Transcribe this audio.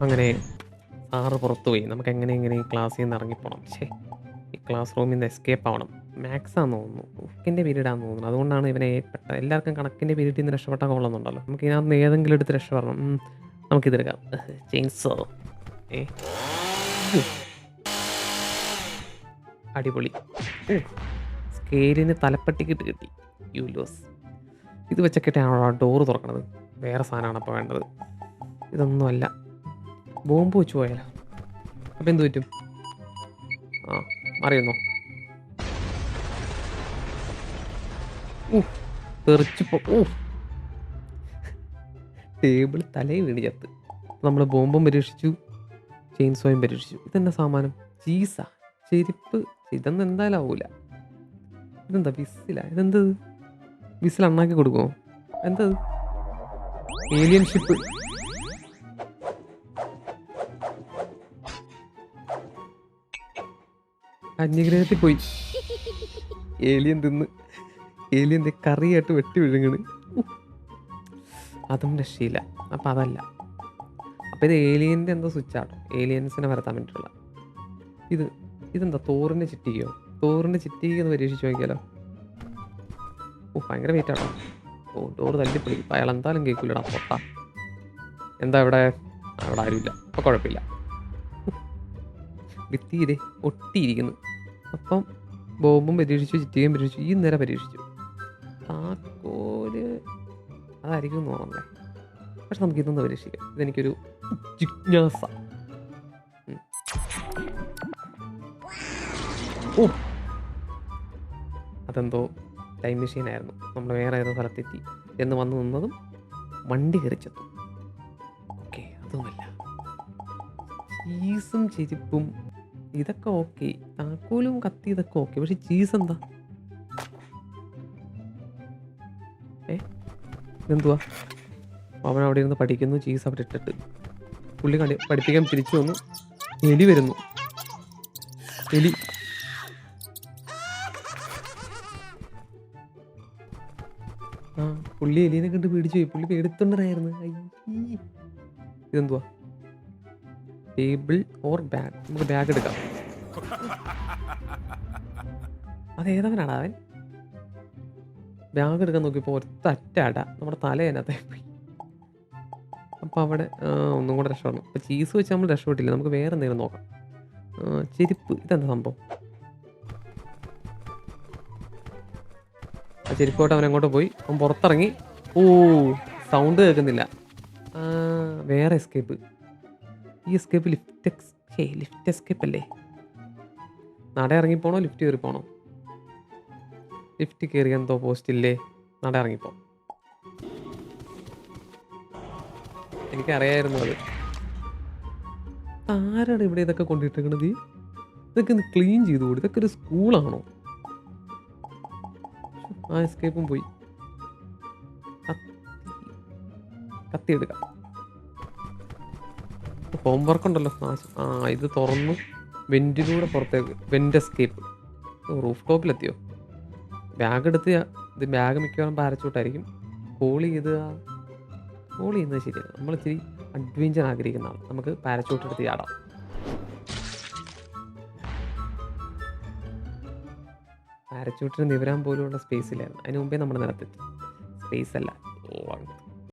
അങ്ങനെ സാറ് പുറത്തു പോയി നമുക്ക് എങ്ങനെ എങ്ങനെ ക്ലാസ്സിൽ നിന്ന് ഇറങ്ങിപ്പോണം? ശേ ഈ ക്ലാസ് റൂമിൽ നിന്ന് എസ്കേപ്പ് ആവണം. മാത്സാന്ന് തോന്നുന്നു. ബുക്കിന്റെ പീരീഡ് ആണെന്ന് തോന്നുന്നു. അതുകൊണ്ടാണ് ഇവനെ പെട്ട എല്ലാവർക്കും കണക്കിന്റെ പീരീഡിൽ നിന്ന് രക്ഷപ്പെട്ടാൽ കൊള്ളുന്നുണ്ടല്ലോ നമുക്ക് ഇതിനകത്ത് ഏതെങ്കിലും എടുത്ത് രക്ഷപ്പെടണം നമുക്കിതെടുക്കാം ചെയിൻസോ ഏ. അടിപൊളി. സ്കെയിലിന് തലപ്പട്ടിക്കിട്ട് കിട്ടി. യൂലോസ് ഇത് വെച്ചൊക്കെ ആ ഡോറ് തുറക്കണത്. വേറെ സാധനമാണ് അപ്പോൾ വേണ്ടത്. ഇതൊന്നുമല്ല. ബോംബ് വെച്ച് പോയാലോ അപ്പം എന്ത് പറ്റും? ആ അറിയുന്നോ തെറിച്ചിപ്പോ ഓ ടേബിൾ തലയിൽ വീണ് ചത്ത്. നമ്മൾ ബോംബും പരീക്ഷിച്ചു ചെയിൻസോയും പരീക്ഷിച്ചു. ഇതെന്താ സാമാനം? ചീസ. ചെരുപ്പ്. ഇതൊന്നും എന്തായാലും ആവൂല ഇതെന്താ വിസില? ഇതെന്തത് വിസിൽ അണ്ണാക്കി കൊടുക്കുമോ എന്തത് ഏലിയൻ ഷിപ്പ്. അന്യഗ്രഹത്തിൽ പോയി. ഏലിയൻ തിന്ന്. ഏലിയന്റെ കറിയായിട്ട് വെട്ടി വിഴുങ്ങണ്. അതും രക്ഷയില്ല. അപ്പം അതല്ല. അപ്പം ഇത് ഏലിയന്റെ എന്തോ സ്വിച്ചാട്ടോ ഏലിയൻസിനെ വരത്താൻ വേണ്ടിയിട്ടുള്ള. ഇത് ഇതെന്താ തോറിന്റെ ചിറ്റിക്കോ തോറിന്റെ ചിറ്റിക്ക് എന്ന് പരീക്ഷിച്ച് നോക്കിയാലോ? ഓ ഭയങ്കര വെയിറ്റ് ആണോ. ഓ ഡോറ് തല്ലിപ്പൊളി. അയാൾ എന്തായാലും കേൾക്കില്ലടാ പൊട്ട. എന്താ ഇവിടെ? അവിടെ ആരുമില്ല. അപ്പം കുഴപ്പമില്ല. ഭിത്തിയിലെ ഒട്ടിയിരിക്കുന്നു. അപ്പം ബോംബും പരീക്ഷിച്ചു ചിറ്റിയും പരീക്ഷിച്ചു ഈ നേരെ പരീക്ഷിച്ചു. താക്കോൽ അതായിരിക്കും തോന്നണേ പക്ഷെ നമുക്ക് ഇതൊന്ന് പരീക്ഷിക്കാം. ഇതെനിക്കൊരു ജിജ്ഞാസ. ഓ. അതെന്തോ ടൈം മെഷീൻ ആയിരുന്നു. നമ്മൾ വേറെ ഏതോ സ്ഥലത്തെത്തി എന്ന് വന്ന് നിന്നതും വണ്ടി കയറിച്ചെത്തും. ഓക്കെ അതുമല്ല ചീസും ചെരുപ്പും ഇതൊക്കെ ഓക്കെ താക്കോലും കത്തി ഇതൊക്കെ ഓക്കെ പക്ഷെ ചീസ് എന്താ? ഏ? ഇതെന്തുവാ? അവൻ അവിടെ ഇരുന്ന് പഠിക്കുന്നു ചീസ് അവിടെ ഇട്ടിട്ട്. പുള്ളി കണ്ടി പഠിപ്പിക്കാൻ തിരിച്ചു വന്നു. എലി വരുന്നു. എലി. ആ പുള്ളി എലീനെ കണ്ട് പേടിച്ചു പോയി. പുള്ളി പേടുത്തുണ്ടായിരുന്നു അയ്യേ. ഇതെന്തുവാ? Table or bag? നമുക്ക് ബാഗ് എടുക്കാം. അതേതവനാണ് അവൻ? ബാഗ് എടുക്കാൻ നോക്കിയപ്പോൾ അറ്റ നമ്മുടെ തല അതിനകത്ത് പോയി. അപ്പോൾ അവിടെ ഒന്നും കൂടെ രക്ഷപ്പെടണം. അപ്പോൾ ചീസ് വെച്ച് നമ്മൾ രക്ഷപ്പെട്ടില്ല. നമുക്ക് വേറെ എന്തെങ്കിലും നോക്കാം. ചെരുപ്പ്. ഇതെന്താ സംഭവം? ആ ചെരുപ്പോട്ട് അവൻ അങ്ങോട്ട് പോയി. അവൻ പുറത്തിറങ്ങി. ഓ സൗണ്ട് കേൾക്കുന്നില്ല. വേറെ എസ്കേപ്പ് ഈ എസ്കേപ്പ് ലിഫ്റ്റ് എക്സ് ഹേ ലിഫ്റ്റ് എസ്കേപ്പ് അല്ലേ? നട ഇറങ്ങിപ്പോണോ? ലിഫ്റ്റ് കയറി പോണോ ലിഫ്റ്റ് കയറി എന്തോ പോസ്റ്റ് ഇല്ലേ? നട ഇറങ്ങിപ്പോ. എനിക്കറിയായിരുന്നു അത്. ആരാണ് ഇവിടെ ഇതൊക്കെ കൊണ്ടിട്ടിരിക്കണത്? ഇതൊക്കെ ഒന്ന് ക്ലീൻ ചെയ്തു കൂടി ഇതൊക്കെ ഒരു സ്കൂളാണോ ആ എസ്കേപ്പും പോയി. കത്തി. കത്തി എടുക്കാം ഹോംവർക്ക് ഉണ്ടല്ലോ. ആ ഇത് തുറന്നു. വെന്റിലൂടെ പുറത്തേക്ക് വെന്റ് എസ്കേപ്പ് റൂഫ് ടോപ്പിലെത്തിയോ ബാഗ് എടുത്ത് ഇത് ബാഗ് മിക്കവാറും പാരച്ചൂട്ടായിരിക്കും കോൾ ചെയ്ത് കോൾ ചെയ്യുന്നത് ശരിയാണ് നമ്മൾ ഇച്ചിരി അഡ്വഞ്ചർ ആഗ്രഹിക്കുന്ന ആൾ നമുക്ക് പാരച്ചൂട്ട് എടുത്ത് ചാടാം. പാരച്ചൂട്ടിന് നിവരാൻ പോലുമുള്ള സ്പേസ് ഇല്ലായിരുന്നു. അതിന് മുമ്പേ നമ്മൾ നിലത്തെത്തി. സ്പേസ് അല്ല